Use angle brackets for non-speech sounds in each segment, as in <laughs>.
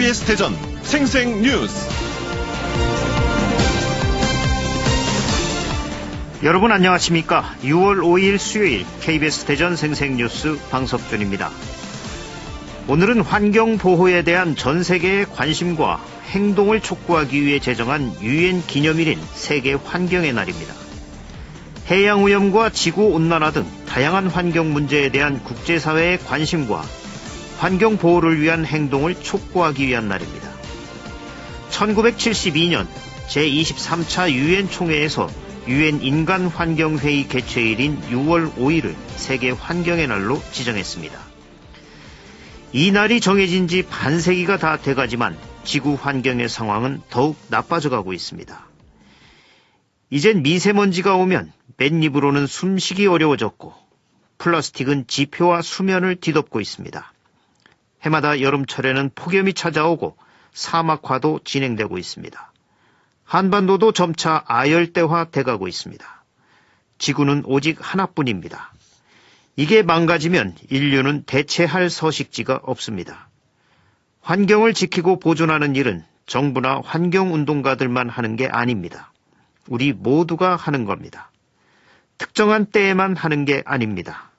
KBS 대전 생생 뉴스. 여러분 안녕하십니까? 6월 5일 수요일 KBS 대전 생생 뉴스 방석준입니다. 오늘은 환경 보호에 대한 전 세계의 관심과 행동을 촉구하기 위해 제정한 유엔 기념일인 세계 환경의 날입니다. 해양 오염과 지구 온난화 등 다양한 환경 문제에 대한 국제사회의 관심과 환경 보호를 위한 행동을 촉구하기 위한 날입니다. 1972년 제23차 유엔 총회에서 유엔 인간 환경 회의 개최일인 6월 5일을 세계 환경의 날로 지정했습니다. 이 날이 정해진 지 반세기가 다 돼가지만 지구 환경의 상황은 더욱 나빠져 가고 있습니다. 이젠 미세먼지가 오면 맨입으로는 숨쉬기 어려워졌고 플라스틱은 지표와 수면을 뒤덮고 있습니다. 해마다 여름철에는 폭염이 찾아오고 사막화도 진행되고 있습니다. 한반도도 점차 아열대화 돼가고 있습니다. 지구는 오직 하나뿐입니다. 이게 망가지면 인류는 대체할 서식지가 없습니다. 환경을 지키고 보존하는 일은 정부나 환경운동가들만 하는 게 아닙니다. 우리 모두가 하는 겁니다. 특정한 때에만 하는 게 아닙니다.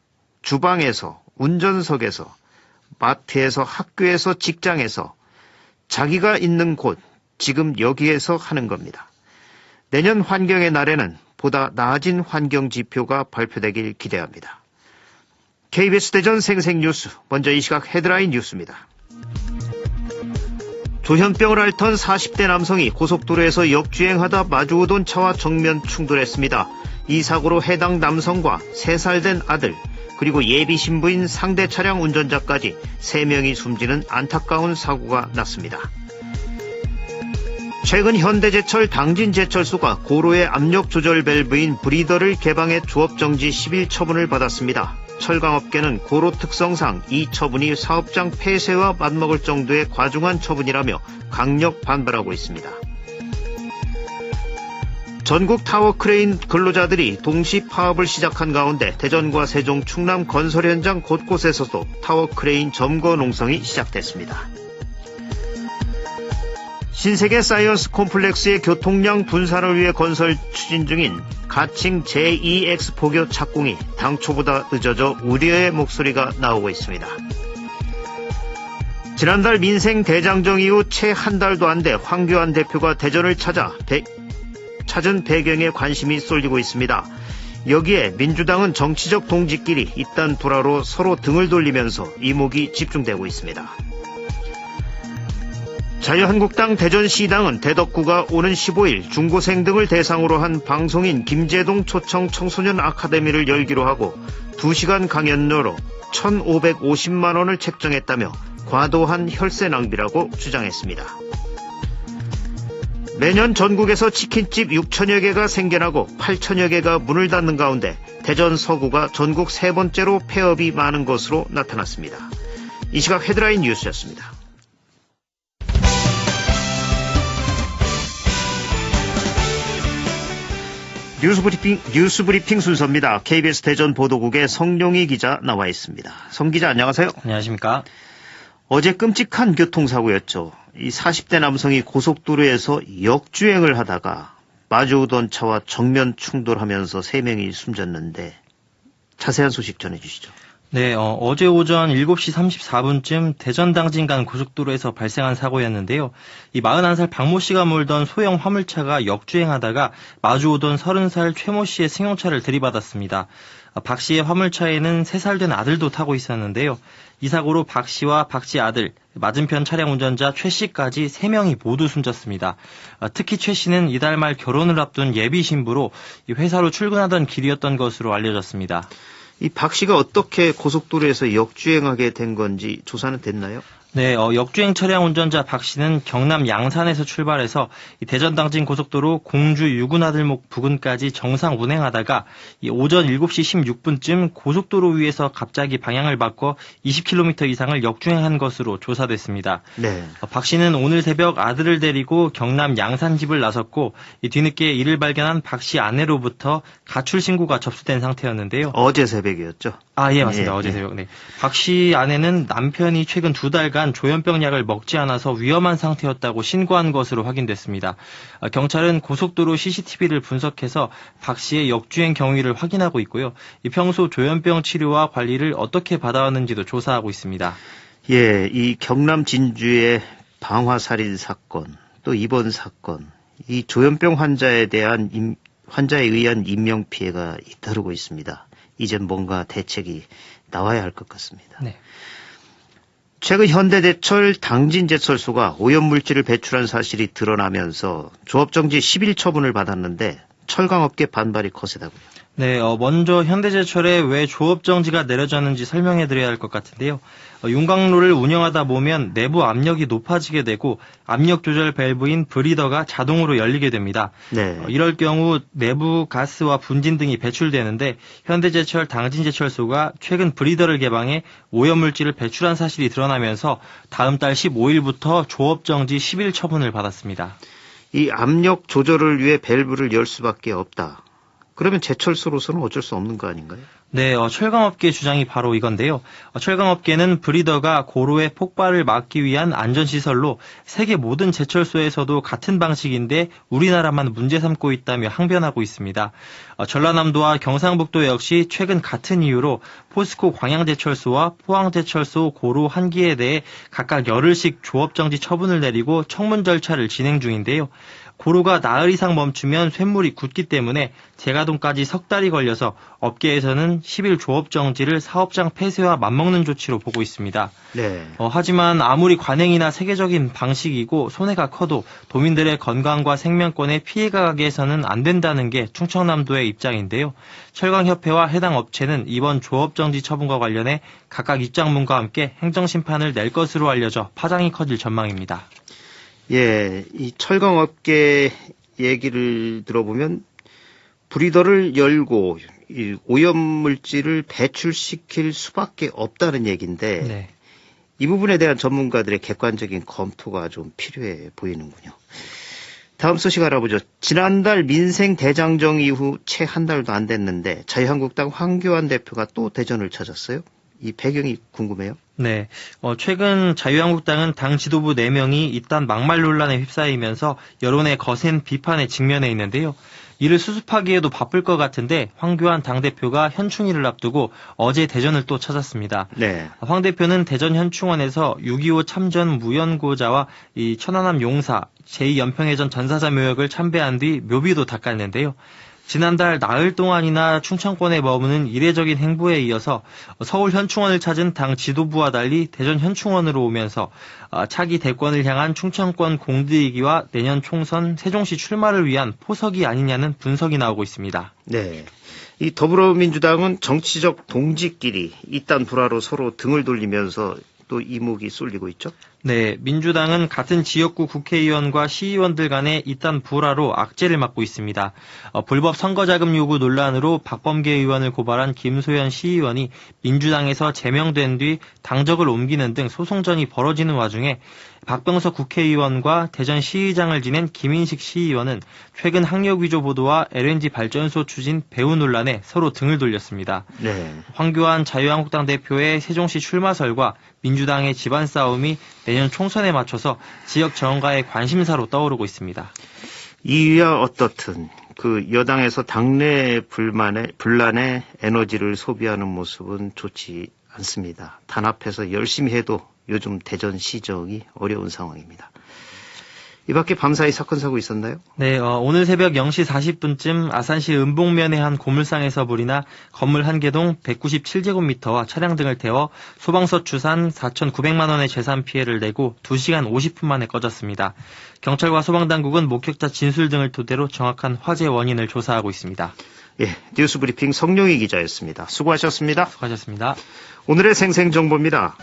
주방에서, 운전석에서, 마트에서, 학교에서, 직장에서, 자기가 있는 곳, 지금 여기에서 하는 겁니다. 내년 환경의 날에는 보다 나아진 환경 지표가 발표되길 기대합니다. KBS 대전 생생뉴스, 먼저 이 시각 헤드라인 뉴스입니다. 조현병을 앓던 40대 남성이 고속도로에서 역주행하다 마주오던 차와 정면 충돌했습니다. 이 사고로 해당 남성과 3살 된 아들, 그리고 예비 신부인 상대 차량 운전자까지 3명이 숨지는 안타까운 사고가 났습니다. 최근 현대제철 당진제철소가 고로의 압력 조절 밸브인 브리더를 개방해 조업 정지 10일 처분을 받았습니다. 철강업계는 고로 특성상 이 처분이 사업장 폐쇄와 맞먹을 정도의 과중한 처분이라며 강력 반발하고 있습니다. 전국 타워 크레인 근로자들이 동시 파업을 시작한 가운데 대전과 세종, 충남 건설 현장 곳곳에서도 타워 크레인 점거 농성이 시작됐습니다. 신세계 사이언스 콤플렉스의 교통량 분산을 위해 건설 추진 중인 가칭 제2X 포교 착공이 당초보다 늦어져 우려의 목소리가 나오고 있습니다. 지난달 민생 대장정 이후 채 한 달도 안 돼 황교안 대표가 대전을 찾아 배, 찾은 배경에 관심이 쏠리고 있습니다. 여기에 민주당은 정치적 동지끼리 잇단 불화로 서로 등을 돌리면서 이목이 집중되고 있습니다. 자유한국당 대전시당은 대덕구가 오는 15일 중고생 등을 대상으로 한 방송인 김재동 초청 청소년 아카데미를 열기로 하고 2시간 강연료로 1,550만 원을 책정했다며 과도한 혈세 낭비라고 주장했습니다. 매년 전국에서 치킨집 6천여 개가 생겨나고 8천여 개가 문을 닫는 가운데 대전 서구가 전국 세 번째로 폐업이 많은 것으로 나타났습니다. 이 시각 헤드라인 뉴스였습니다. 뉴스브리핑, 뉴스브리핑 순서입니다. KBS 대전 보도국의 성룡희 기자 나와 있습니다. 성 기자 안녕하세요. 안녕하십니까. 어제 끔찍한 교통사고였죠. 이 40대 남성이 고속도로에서 역주행을 하다가 마주오던 차와 정면 충돌하면서 3명이 숨졌는데 자세한 소식 전해주시죠. 네, 어, 제 오전 7시 34분쯤 대전 당진 간 고속도로에서 발생한 사고였는데요. 이 41살 박모 씨가 몰던 소형 화물차가 역주행하다가 마주오던 30살 최모 씨의 승용차를 들이받았습니다. 어, 박 씨의 화물차에는 3살 된 아들도 타고 있었는데요. 이 사고로 박 씨와 박 씨 아들, 맞은편 차량 운전자 최 씨까지 3명이 모두 숨졌습니다. 어, 특히 최 씨는 이달 말 결혼을 앞둔 예비 신부로 회사로 출근하던 길이었던 것으로 알려졌습니다. 이 박 씨가 어떻게 고속도로에서 역주행하게 된 건지 조사는 됐나요? 네, 어, 역주행 차량 운전자 박 씨는 경남 양산에서 출발해서 대전 당진 고속도로 공주 유군아들목 부근까지 정상 운행하다가 오전 7시 16분쯤 고속도로 위에서 갑자기 방향을 바꿔 20km 이상을 역주행한 것으로 조사됐습니다. 네. 어, 박 씨는 오늘 새벽 아들을 데리고 경남 양산 집을 나섰고 뒤늦게 이를 발견한 박 씨 아내로부터 가출 신고가 접수된 상태였는데요. 어제 새벽이었죠? 아, 예, 맞습니다. 예, 어제 예. 새벽. 네. 박 씨 아내는 남편이 최근 두 달간 조현병 약을 먹지 않아서 위험한 상태였다고 신고한 것으로 확인됐습니다. 아, 경찰은 고속도로 CCTV를 분석해서 박 씨의 역주행 경위를 확인하고 있고요. 이 평소 조현병 치료와 관리를 어떻게 받아왔는지도 조사하고 있습니다. 예, 이 경남 진주의 방화살인 사건, 또 이번 사건, 이 조현병 환자에 대한 임- 환자에 의한 인명 피해가 잇따르고 있습니다. 이젠 뭔가 대책이 나와야 할 것 같습니다. 네. 최근 현대제철 당진제철소가 오염물질을 배출한 사실이 드러나면서 조업정지 10일 처분을 받았는데 철강업계 반발이 거세다고요. 네, 어, 먼저 현대제철에 왜 조업정지가 내려졌는지 설명해 드려야 할 것 같은데요. 어, 윤곽로를 운영하다 보면 내부 압력이 높아지게 되고 압력 조절 밸브인 브리더가 자동으로 열리게 됩니다. 네. 어, 이럴 경우 내부 가스와 분진 등이 배출되는데 현대제철 당진제철소가 최근 브리더를 개방해 오염물질을 배출한 사실이 드러나면서 다음 달 15일부터 조업정지 10일 처분을 받았습니다. 이 압력 조절을 위해 밸브를 열 수밖에 없다. 그러면 제철소로서는 어쩔 수 없는 거 아닌가요? 네, 어, 철강업계 주장이 바로 이건데요. 어, 철강업계는 브리더가 고로의 폭발을 막기 위한 안전시설로 세계 모든 제철소에서도 같은 방식인데 우리나라만 문제 삼고 있다며 항변하고 있습니다. 어, 전라남도와 경상북도 역시 최근 같은 이유로 포스코 광양제철소와 포항제철소 고로 한 기에 대해 각각 열흘씩 조업정지 처분을 내리고 청문 절차를 진행 중인데요. 고로가 나흘 이상 멈추면 쇳물이 굳기 때문에 재가동까지 석 달이 걸려서 업계에서는 10일 조업 정지를 사업장 폐쇄와 맞먹는 조치로 보고 있습니다. 네. 어, 하지만 아무리 관행이나 세계적인 방식이고 손해가 커도 도민들의 건강과 생명권에 피해가 가게 해서는 안 된다는 게 충청남도의 입장인데요. 철강협회와 해당 업체는 이번 조업 정지 처분과 관련해 각각 입장문과 함께 행정심판을 낼 것으로 알려져 파장이 커질 전망입니다. 예, 이 철강업계 얘기를 들어보면 브리더를 열고 이 오염물질을 배출시킬 수밖에 없다는 얘기인데 네. 이 부분에 대한 전문가들의 객관적인 검토가 좀 필요해 보이는군요. 다음 소식 알아보죠. 지난달 민생 대장정 이후 채 한 달도 안 됐는데 자유한국당 황교안 대표가 또 대전을 찾았어요. 이 배경이 궁금해요. 네. 어, 최근 자유한국당은 당 지도부 4명이 이딴 막말 논란에 휩싸이면서 여론의 거센 비판에 직면해 있는데요. 이를 수습하기에도 바쁠 것 같은데 황교안 당대표가 현충일을 앞두고 어제 대전을 또 찾았습니다. 네. 황 대표는 대전 현충원에서 6.25 참전 무연고자와 이 천안함 용사 제2연평해전 전사자 묘역을 참배한 뒤 묘비도 닦았는데요. 지난달 나흘 동안이나 충청권에 머무는 이례적인 행보에 이어서 서울 현충원을 찾은 당 지도부와 달리 대전 현충원으로 오면서 아, 차기 대권을 향한 충청권 공들이기와 내년 총선 세종시 출마를 위한 포석이 아니냐는 분석이 나오고 있습니다. 네. 이 더불어민주당은 정치적 동지끼리 이딴 불화로 서로 등을 돌리면서 또 이목이 쏠리고 있죠. 네, 민주당은 같은 지역구 국회의원과 시의원들 간의 이딴 불화로 악재를 맡고 있습니다. 어, 불법 선거자금 요구 논란으로 박범계 의원을 고발한 김소연 시의원이 민주당에서 제명된 뒤 당적을 옮기는 등 소송전이 벌어지는 와중에 박병석 국회의원과 대전 시의장을 지낸 김인식 시의원은 최근 학력 위조 보도와 LNG 발전소 추진 배후 논란에 서로 등을 돌렸습니다. 네. 황교안 자유한국당 대표의 세종시 출마설과 민주당의 집안 싸움이 내년 총선에 맞춰서 지역 정가의 관심사로 떠오르고 있습니다. 이유야 어떻든 그 여당에서 당내 불만에 분란에 에너지를 소비하는 모습은 좋지 않습니다. 단합해서 열심히 해도 요즘 대전 시정이 어려운 상황입니다. 이 밖에 밤사이 사건 사고 있었나요? 네, 어, 오늘 새벽 0시 40분쯤 아산시 은봉면의 한 고물상에서 불이 나 건물 한 개동 197제곱미터와 차량 등을 태워 소방서 추산 4,900만 원의 재산 피해를 내고 2시간 50분 만에 꺼졌습니다. 경찰과 소방당국은 목격자 진술 등을 토대로 정확한 화재 원인을 조사하고 있습니다. 예, 뉴스 브리핑 성룡희 기자였습니다. 수고하셨습니다. 수고하셨습니다. 오늘의 생생정보입니다.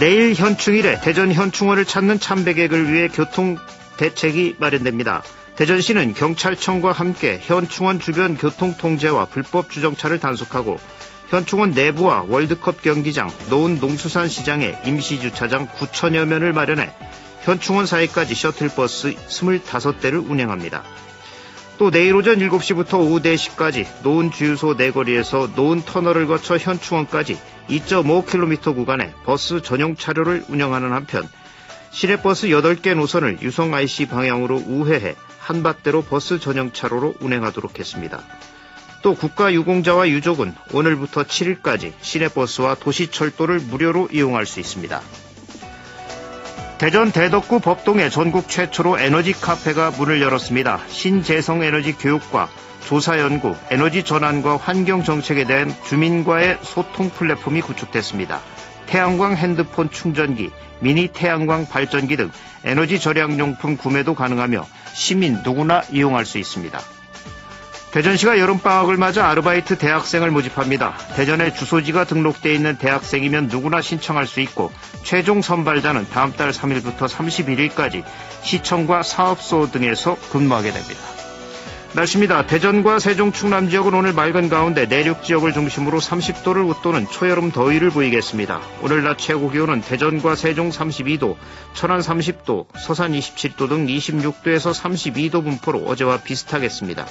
내일 현충일에 대전 현충원을 찾는 참배객을 위해 교통 대책이 마련됩니다. 대전시는 경찰청과 함께 현충원 주변 교통 통제와 불법 주정차를 단속하고 현충원 내부와 월드컵 경기장, 노은 농수산 시장에 임시 주차장 9천여 면을 마련해 현충원 사이까지 셔틀버스 25대를 운행합니다. 또 내일 오전 7시부터 오후 4시까지 노은 주유소 내거리에서 노은 터널을 거쳐 현충원까지 2.5km 구간에 버스 전용 차로를 운영하는 한편 시내버스 8개 노선을 유성 IC 방향으로 우회해 한밭대로 버스 전용 차로로 운행하도록 했습니다. 또 국가유공자와 유족은 오늘부터 7일까지 시내버스와 도시철도를 무료로 이용할 수 있습니다. 대전 대덕구 법동에 전국 최초로 에너지 카페가 문을 열었습니다. 신재생 에너지 교육과 조사 연구, 에너지 전환과 환경 정책에 대한 주민과의 소통 플랫폼이 구축됐습니다. 태양광 핸드폰 충전기, 미니 태양광 발전기 등 에너지 절약 용품 구매도 가능하며 시민 누구나 이용할 수 있습니다. 대전시가 여름방학을 맞아 아르바이트 대학생을 모집합니다. 대전에 주소지가 등록되어 있는 대학생이면 누구나 신청할 수 있고 최종 선발자는 다음 달 3일부터 31일까지 시청과 사업소 등에서 근무하게 됩니다. 날씨입니다. 대전과 세종 충남 지역은 오늘 맑은 가운데 내륙 지역을 중심으로 30도를 웃도는 초여름 더위를 보이겠습니다. 오늘 낮 최고 기온은 대전과 세종 32도, 천안 30도, 서산 27도 등 26도에서 32도 분포로 어제와 비슷하겠습니다.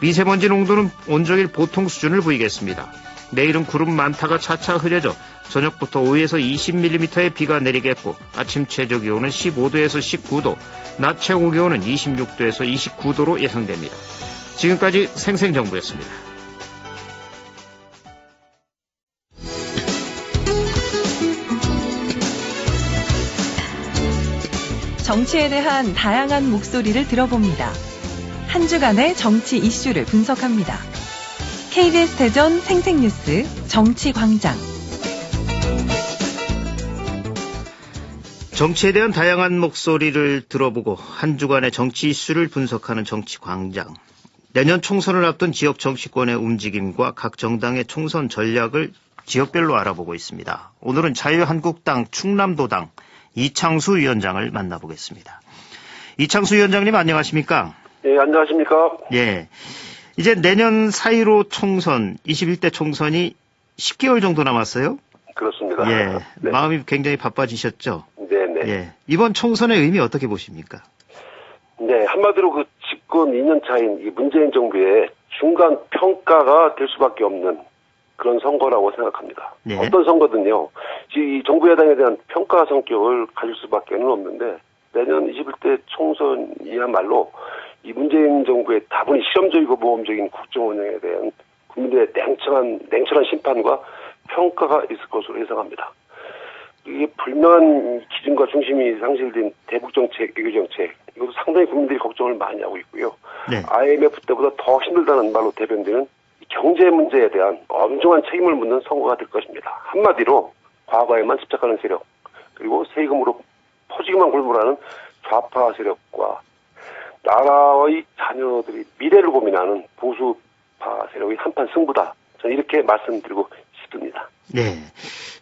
미세먼지 농도는 온종일 보통 수준을 보이겠습니다. 내일은 구름 많다가 차차 흐려져 저녁부터 5에서 20mm의 비가 내리겠고 아침 최저 기온은 15도에서 19도, 낮 최고 기온은 26도에서 29도로 예상됩니다. 지금까지 생생정보였습니다. 정치에 대한 다양한 목소리를 들어봅니다. 한 주간의 정치 이슈를 분석합니다. KBS 대전 생생뉴스 정치광장. 정치에 대한 다양한 목소리를 들어보고 한 주간의 정치 이슈를 분석하는 정치광장. 내년 총선을 앞둔 지역 정치권의 움직임과 각 정당의 총선 전략을 지역별로 알아보고 있습니다. 오늘은 자유한국당 충남도당 이창수 위원장을 만나보겠습니다. 이창수 위원장님 안녕하십니까? 예, 안녕하십니까? 예. 이제 내년 4.15 총선, 21대 총선이 10개월 정도 남았어요? 그렇습니다. 예. 네. 마음이 굉장히 바빠지셨죠? 네네. 예. 이번 총선의 의미 어떻게 보십니까? 네, 한마디로 그 집권 2년 차인 이 문재인 정부의 중간 평가가 될 수밖에 없는 그런 선거라고 생각합니다. 네. 어떤 선거든요. 이 정부 여당에 대한 평가 성격을 가질 수밖에 는 없는데 내년 21대 총선이야말로 이 문재인 정부의 다분히 실험적이고 모험적인 국정 운영에 대한 국민들의 냉철한 냉철한 심판과 평가가 있을 것으로 예상합니다. 이게 불명한 기준과 중심이 상실된 대북 정책, 외교 정책 이것도 상당히 국민들이 걱정을 많이 하고 있고요. 네. IMF 때보다 더 힘들다는 말로 대변되는 이 경제 문제에 대한 엄중한 책임을 묻는 선거가 될 것입니다. 한마디로 과거에만 집착하는 세력 그리고 세금으로 퍼지기만 골몰하는 좌파 세력과 나라의 자녀들이 미래를 고민하는 보수파 세력의 한판 승부다. 저는 이렇게 말씀드리고 싶습니다. 네.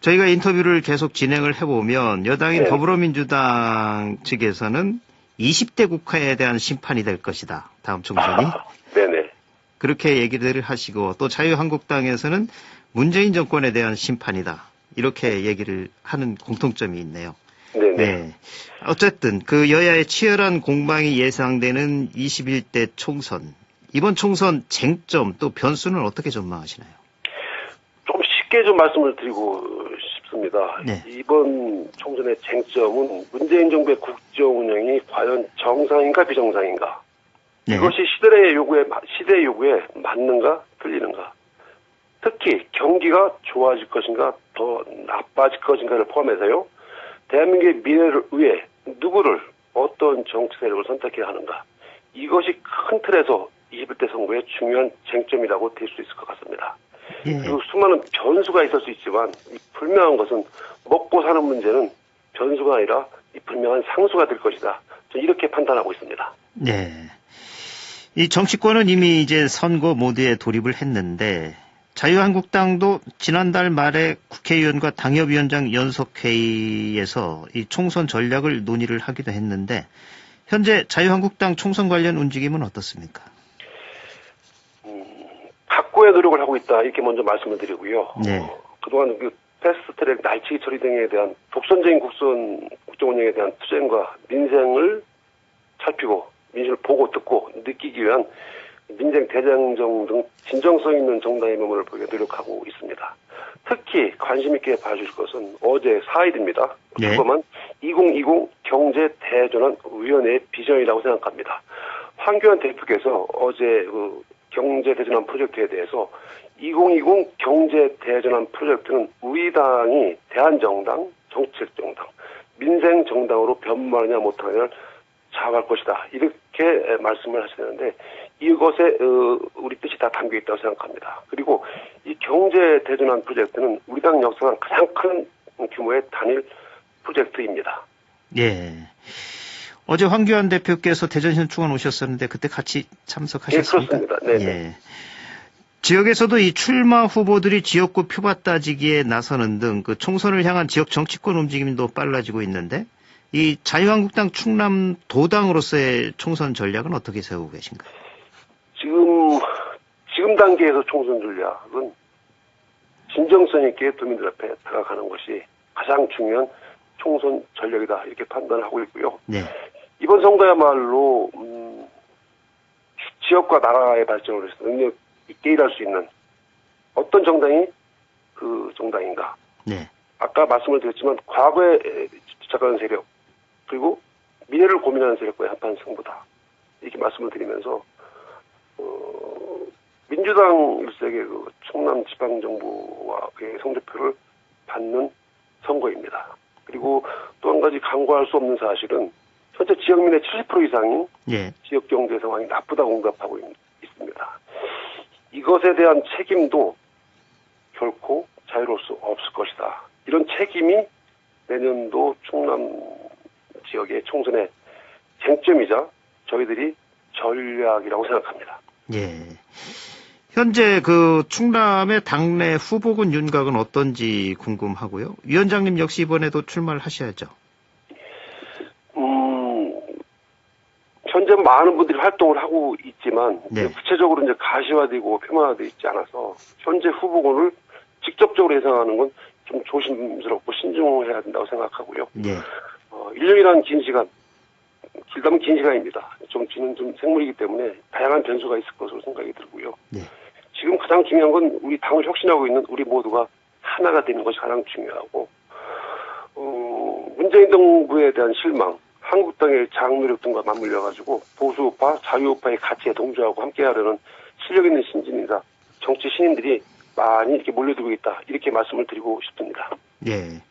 저희가 인터뷰를 계속 진행을 해보면 여당인 네. 더불어민주당 측에서는 20대 국회에 대한 심판이 될 것이다. 다음 총선이. <laughs> 네네. 그렇게 얘기를 하시고 또 자유한국당에서는 문재인 정권에 대한 심판이다. 이렇게 얘기를 하는 공통점이 있네요. 네네. 네. 어쨌든 그 여야의 치열한 공방이 예상되는 21대 총선. 이번 총선 쟁점 또 변수는 어떻게 전망하시나요? 좀 쉽게 좀 말씀을 드리고 싶습니다. 네. 이번 총선의 쟁점은 문재인 정부의 국정 운영이 과연 정상인가 비정상인가. 네. 이것이 시대의 요구에 시대의 요구에 맞는가 틀리는가. 특히 경기가 좋아질 것인가 더 나빠질 것인가를 포함해서요. 대한민국의 미래를 위해 누구를 어떤 정치 세력을 선택해야 하는가. 이것이 큰 틀에서 21대 선거의 중요한 쟁점이라고 될 수 있을 것 같습니다. 예. 그리고 수많은 변수가 있을 수 있지만 이 분명한 것은 먹고 사는 문제는 변수가 아니라 이 분명한 상수가 될 것이다. 저는 이렇게 판단하고 있습니다. 네. 이 정치권은 이미 이제 선거 모드에 돌입을 했는데 자유한국당도 지난달 말에 국회의원과 당협위원장 연석회의에서 이 총선 전략을 논의를 하기도 했는데 현재 자유한국당 총선 관련 움직임은 어떻습니까? 확고의 노력을 하고 있다 이렇게 먼저 말씀을 드리고요. 네. 어, 그동안 그 패스트트랙 날치기 처리 등에 대한 독선적인 국선 국정 운영에 대한 투쟁과 민생을 살피고 민심을 보고 듣고 느끼기 위한 민생 대장정 등 진정성 있는 정당의 면모를 보여 노력하고 있습니다. 특히 관심 있게 봐주실 것은 어제 4일입니다. 네. 그것만 2020 경제 대전환 위원회의 비전이라고 생각합니다. 황교안 대표께서 어제 그 경제 대전환 프로젝트에 대해서 2020 경제 대전환 프로젝트는 우리 당이 대한정당, 정책정당, 민생정당으로 변모하느냐 못하느냐를 자각할 것이다. 이렇게 말씀을 하시는데 이것에 어, 우리 뜻이 다 담겨 있다고 생각합니다. 그리고 이 경제 대전환 프로젝트는 우리 당 역사상 가장 큰 규모의 단일 프로젝트입니다. 예. 어제 황교안 대표께서 대전 현충원 오셨었는데 그때 같이 참석하셨습니까? 예, 그렇습니다. 네네. 예. 지역에서도 이 출마 후보들이 지역구 표밭 따지기에 나서는 등 그 총선을 향한 지역 정치권 움직임도 빨라지고 있는데 이 자유한국당 충남 도당으로서의 총선 전략은 어떻게 세우고 계신가요? 단계에서 총선 전략은 진정성 있게 도민들 앞에 다가가는 것이 가장 중요한 총선 전략이다 이렇게 판단하고 있고요. 네. 이번 선거야말로 음, 지역과 나라의 발전을 위해서 능력 있게 일할 수 있는 어떤 정당이 그 정당인가. 네. 아까 말씀을 드렸지만 과거에 집착하는 세력 그리고 미래를 고민하는 세력과의 한판 승부다. 이렇게 말씀을 드리면서 어, 민주당 일색의 그 충남 지방정부와의 성적표를 받는 선거입니다. 그리고 또 한 가지 간과할 수 없는 사실은 현재 지역민의 70% 이상이 예. 지역 경제 상황이 나쁘다고 응답하고 있, 있습니다. 이것에 대한 책임도 결코 자유로울 수 없을 것이다. 이런 책임이 내년도 충남 지역의 총선의 쟁점이자 저희들이 전략이라고 생각합니다. 예. 현재 그 충남의 당내 후보군 윤곽은 어떤지 궁금하고요. 위원장님 역시 이번에도 출마를 하셔야죠. 음, 현재 많은 분들이 활동을 하고 있지만 네. 구체적으로 이제 가시화되고 표만화되어 있지 않아서 현재 후보군을 직접적으로 예상하는 건 좀 조심스럽고 신중해야 된다고 생각하고요. 예. 어, 1년이라는 긴 시간, 길다면 긴 시간입니다. 정치는 좀 생물이기 때문에 다양한 변수가 있을 것으로 생각이 들고요. 네. 지금 가장 중요한 건 우리 당을 혁신하고 있는 우리 모두가 하나가 되는 것이 가장 중요하고, 어, 문재인 정부에 대한 실망, 한국당의 장노력 등과 맞물려 가지고 보수우파, 자유우파의 가치에 동조하고 함께하려는 실력 있는 신진이다. 정치 신인들이 많이 이렇게 몰려들고 있다. 이렇게 말씀을 드리고 싶습니다. 예.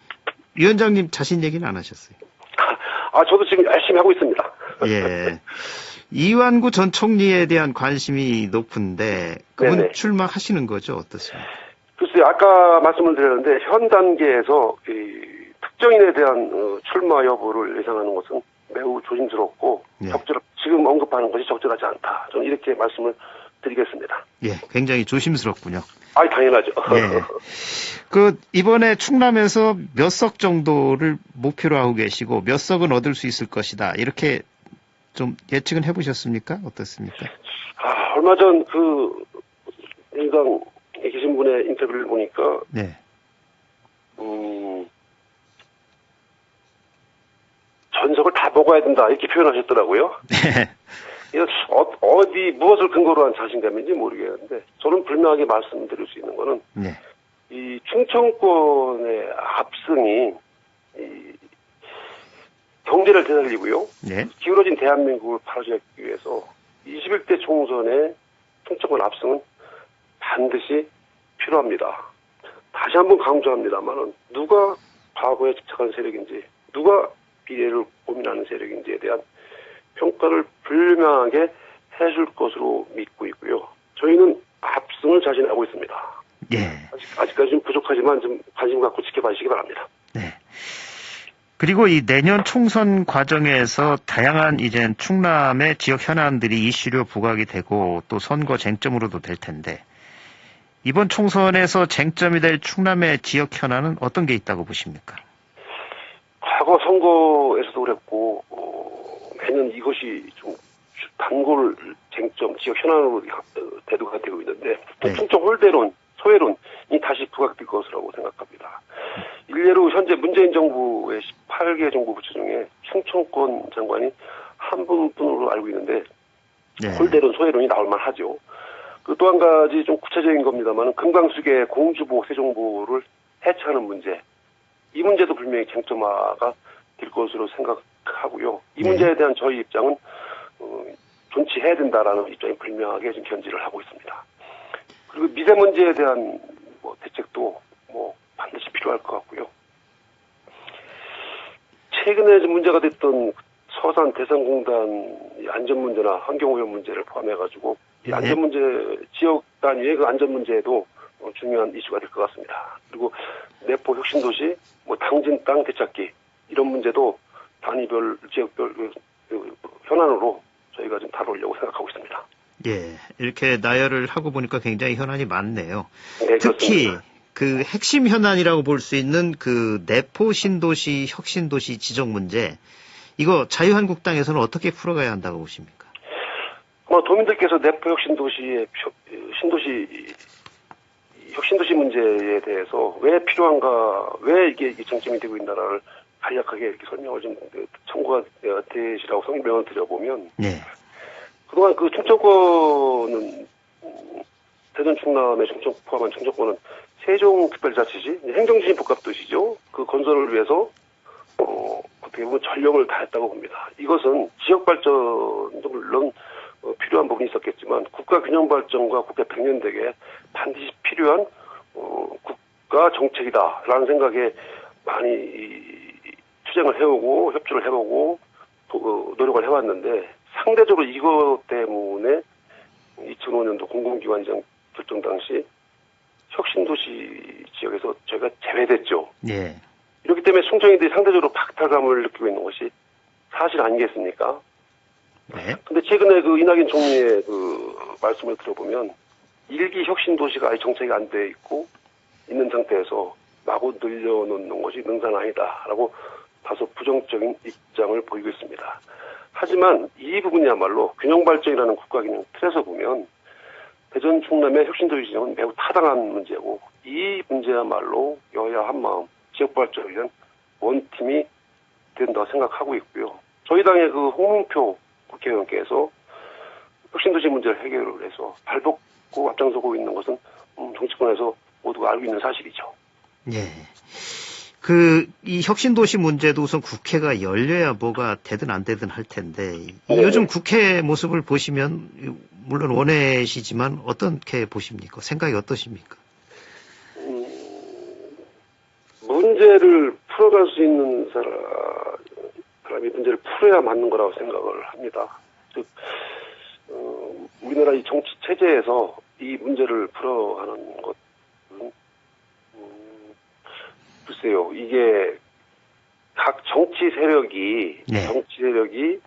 위원장님 자신 얘기는 안 하셨어요. <laughs> 아, 저도 지금 열심히 하고 있습니다. 예. <laughs> 이완구 전 총리에 대한 관심이 높은데 그분 네네. 출마하시는 거죠? 어떻습니까? 글쎄요, 아까 말씀을 드렸는데 현 단계에서 이 특정인에 대한 어, 출마 여부를 예상하는 것은 매우 조심스럽고 네. 적절 지금 언급하는 것이 적절하지 않다. 저는 이렇게 말씀을 드리겠습니다. 예, 굉장히 조심스럽군요. 아, 당연하죠. 예. <laughs> 그 이번에 충남에서 몇 석 정도를 목표로 하고 계시고 몇 석은 얻을 수 있을 것이다. 이렇게 좀 예측은 해보셨습니까? 어떻습니까? 아, 얼마 전 그 민주당에 계신 분의 인터뷰를 보니까 네. 음, 전석을 다 먹어야 된다 이렇게 표현하셨더라고요. 네. <laughs> 이거 어, 디 무엇을 근거로 한 자신감인지 모르겠는데 저는 분명하게 말씀드릴 수 있는 거는 네. 이 충청권의 압승이 이 경제를 되살리고요. 네. 기울어진 대한민국을 바로잡기 위해서 21대 총선의 충청권 압승은 반드시 필요합니다. 다시 한번 강조합니다만은 누가 과거에 집착한 세력인지 누가 미래를 고민하는 세력인지에 대한 평가를 불명하게 해줄 것으로 믿고 있고요. 저희는 압승을 자신하고 있습니다. 예. 아직, 아직까지 좀 부족하지만 좀 관심 갖고 지켜봐 주시기 바랍니다. 네. 그리고 이 내년 총선 과정에서 다양한 이제 충남의 지역 현안들이 이슈로 부각이 되고 또 선거 쟁점으로도 될 텐데 이번 총선에서 쟁점이 될 충남의 지역 현안은 어떤 게 있다고 보십니까? 과거 선거에서도 그랬고 어, 매년 이것이 좀 단골 쟁점, 지역 현안으로 어, 대두가 되고 있는데 네. 충청 홀대론, 소외론이 다시 부각될 것이라고 생각합니다. 일례로 현재 문재인 정부의 18개 정부 부처 중에 충청권 장관이 한 분으로 알고 있는데 네. 홀대론 소해론이 나올 만 하죠. 그 또 한 가지 좀 구체적인 겁니다만 금강수계 공주보 세종보를 해체하는 문제 이 문제도 분명히 쟁점화가 될 것으로 생각하고요. 이 네. 문제에 대한 저희 입장은 어, 존치해야 된다라는 입장이 분명하게 지금 견지를 하고 있습니다. 그리고 미세먼지에 대한 뭐 대책도 뭐 반드시 필요할 것 같고요. 최근에 좀 문제가 됐던 서산 대산공단 이 안전 문제나 환경 오염 문제를 포함해가지고 이 네. 안전 문제 지역 단위의 그 안전 문제도 어, 중요한 이슈가 될 것 같습니다. 그리고 내포 혁신 도시, 뭐 당진 땅 되찾기 이런 문제도 단위별 지역별 그, 그 현안으로 저희가 좀 다루려고 생각하고 있습니다. 예, 이렇게 나열을 하고 보니까 굉장히 현안이 많네요. 네, 특히 그렇습니다. 그 핵심 현안이라고 볼 수 있는 그 내포 신도시 혁신도시 지정 문제 이거 자유한국당에서는 어떻게 풀어가야 한다고 보십니까? 뭐 도민들께서 내포 혁신도시의 표- 신도시 혁신도시 문제에 대해서 왜 필요한가, 왜 이게, 정점이 되고 있나를 간략하게 이렇게 설명을 좀 그, 청구가 되시라고 설명을 드려보면 네, 그동안 그 충청권은 음, 대전 충남의 충청 포함한 충청권은 세종 특별자치시 행정지진 복합도시죠. 그 건설을 위해서 어, 어떻게 보면 전력을 다했다고 봅니다. 이것은 지역 발전도 물론 어, 필요한 부분이 있었겠지만 국가 균형 발전과 국가 백년대계 반드시 필요한 어, 국가 정책이다라는 생각에 많이 이, 투쟁을 해오고 협조를 해보고 도- 어, 노력을 해왔는데 상대적으로 이것 때문에 2005년도 공공기관장 결정 당시 혁신도시 지역에서 저희가 제외됐죠. 예, 이렇기 때문에 충청인들이 상대적으로 박탈감을 느끼고 있는 것이 사실 아니겠습니까? 네, 근데 최근에 그 이낙연 총리의 그 말씀을 들어보면 일기 혁신 도시가 아예 정책이 안 돼 있고 있는 상태에서 마구 늘려놓는 것이 능사는 아니다라고 다소 부정적인 입장을 보이고 있습니다. 하지만 이 부분이야말로 균형 발전이라는 국가 균형 틀에서 보면 대전 충남의 혁신도시 지정은 매우 타당한 문제고 이 문제야말로 여야 한마음 지역 발전을 위한 원팀이 된다고 생각하고 있고요. 저희 당의 그 홍문표 국회의원께서 혁신도시 문제를 해결을 해서 발벗고 앞장서고 있는 것은 음, 정치권에서 모두가 알고 있는 사실이죠. 예. 그, 이 혁신도시 문제도 우선 국회가 열려야 뭐가 되든 안 되든 할 텐데, 이 네. 요즘 국회 모습을 보시면, 물론 원해시지만 어떻게 보십니까? 생각이 어떠십니까? 음, 문제를 풀어갈 수 있는 사람, 사람이 문제를 풀어야 맞는 거라고 생각을 합니다. 즉, 어, 우리나라 이 정치 체제에서 이 문제를 풀어가는 것은, 음, 글쎄요, 이게 각 정치 세력이, 네. 정치 세력이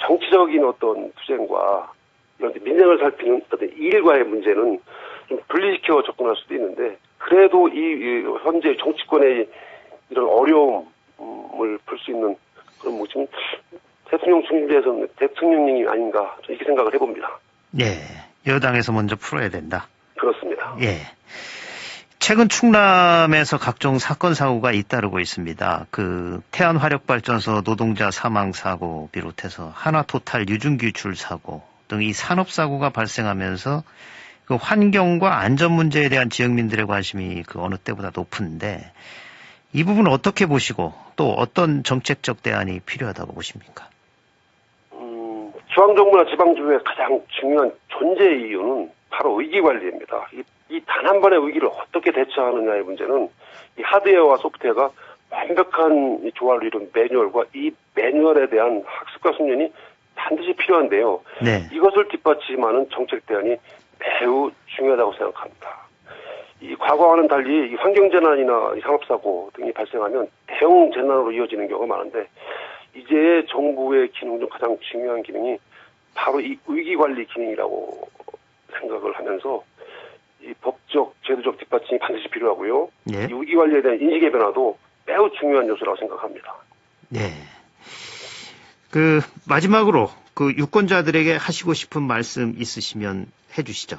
정치적인 어떤 투쟁과 이런 민생을 살피는 어떤 일과의 문제는 좀 분리시켜 접근할 수도 있는데 그래도 이, 이 현재 정치권의 이런 어려움을 풀 수 있는 그런 모습은 대통령 중심에서는 대통령님이 아닌가 이렇게 생각을 해봅니다. 예. 여당에서 먼저 풀어야 된다. 그렇습니다. 예. 최근 충남에서 각종 사건 사고가 잇따르고 있습니다. 그 태안 화력발전소 노동자 사망 사고 비롯해서 하나토탈 유증기출 사고 등 이 산업 사고가 발생하면서 그 환경과 안전 문제에 대한 지역민들의 관심이 그 어느 때보다 높은데 이 부분 어떻게 보시고 또 어떤 정책적 대안이 필요하다고 보십니까? 음, 중앙정부나 지방정부의 가장 중요한 존재 이유는 바로 위기 관리입니다. 이 단 한 번의 위기를 어떻게 대처하느냐의 문제는 이 하드웨어와 소프트웨어가 완벽한 이 조화를 이룬 매뉴얼과 이 매뉴얼에 대한 학습과 숙련이 반드시 필요한데요. 네. 이것을 뒷받침하는 정책 대안이 매우 중요하다고 생각합니다. 이 과거와는 달리 이 환경재난이나 이 산업사고 등이 발생하면 대형 재난으로 이어지는 경우가 많은데 이제 정부의 기능 중 가장 중요한 기능이 바로 이 위기관리 기능이라고 생각을 하면서 이 법적, 제도적 뒷받침이 반드시 필요하고요. 예. 이 위기 관리에 대한 인식의 변화도 매우 중요한 요소라고 생각합니다. 네. 그 마지막으로 그 유권자들에게 하시고 싶은 말씀 있으시면 해주시죠.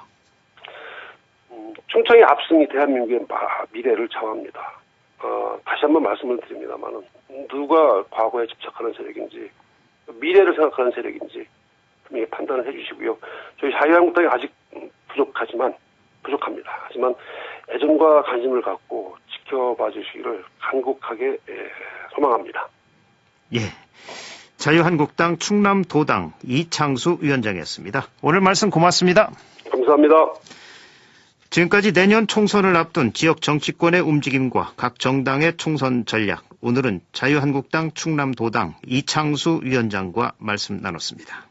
음, 충청의 압승이 대한민국의 마- 미래를 좌우합니다. 어, 다시 한번 말씀을 드립니다만은 누가 과거에 집착하는 세력인지 미래를 생각하는 세력인지 분명히 판단을 해주시고요. 저희 자유한국당이 아직 부족하지만 부족합니다. 하지만 애정과 관심을 갖고 지켜봐 주시기를 간곡하게 예, 소망합니다. 예. 자유한국당 충남도당 이창수 위원장이었습니다. 오늘 말씀 고맙습니다. 감사합니다. 지금까지 내년 총선을 앞둔 지역 정치권의 움직임과 각 정당의 총선 전략, 오늘은 자유한국당 충남도당 이창수 위원장과 말씀 나눴습니다.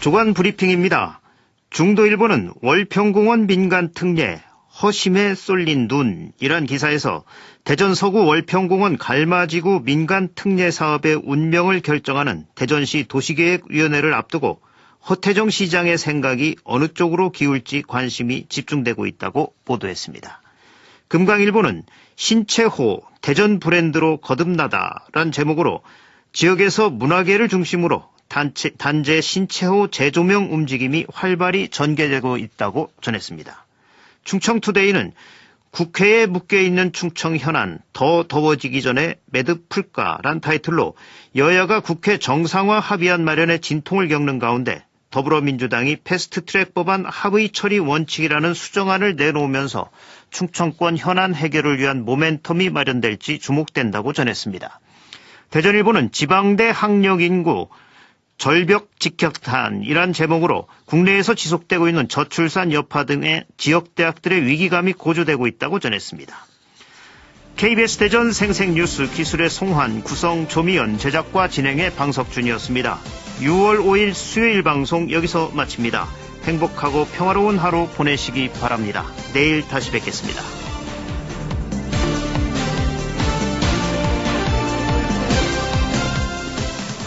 조간 브리핑입니다. 중도 일보는 월평공원 민간 특례 허심에 쏠린 눈이란 기사에서 대전 서구 월평공원 갈마지구 민간 특례 사업의 운명을 결정하는 대전시 도시계획위원회를 앞두고 허태정 시장의 생각이 어느 쪽으로 기울지 관심이 집중되고 있다고 보도했습니다. 금강일보는 신채호 대전 브랜드로 거듭나다란 제목으로 지역에서 문화계를 중심으로 단체, 단체 신채호 재조명 움직임이 활발히 전개되고 있다고 전했습니다. 충청투데이는 국회에 묶여 있는 충청 현안 더 더워지기 전에 매듭 풀까란 타이틀로 여야가 국회 정상화 합의안 마련에 진통을 겪는 가운데 더불어민주당이 패스트트랙 법안 합의 처리 원칙이라는 수정안을 내놓으면서 충청권 현안 해결을 위한 모멘텀이 마련될지 주목된다고 전했습니다. 대전일보는 지방대 학력 인구 절벽 직격탄 이란 제목으로 국내에서 지속되고 있는 저출산 여파 등의 지역 대학들의 위기감이 고조되고 있다고 전했습니다. KBS 대전 생생뉴스 기술의 송환, 구성 조미연, 제작과 진행의 방석준이었습니다. 6월 5일 수요일 방송 여기서 마칩니다. 행복하고 평화로운 하루 보내시기 바랍니다. 내일 다시 뵙겠습니다.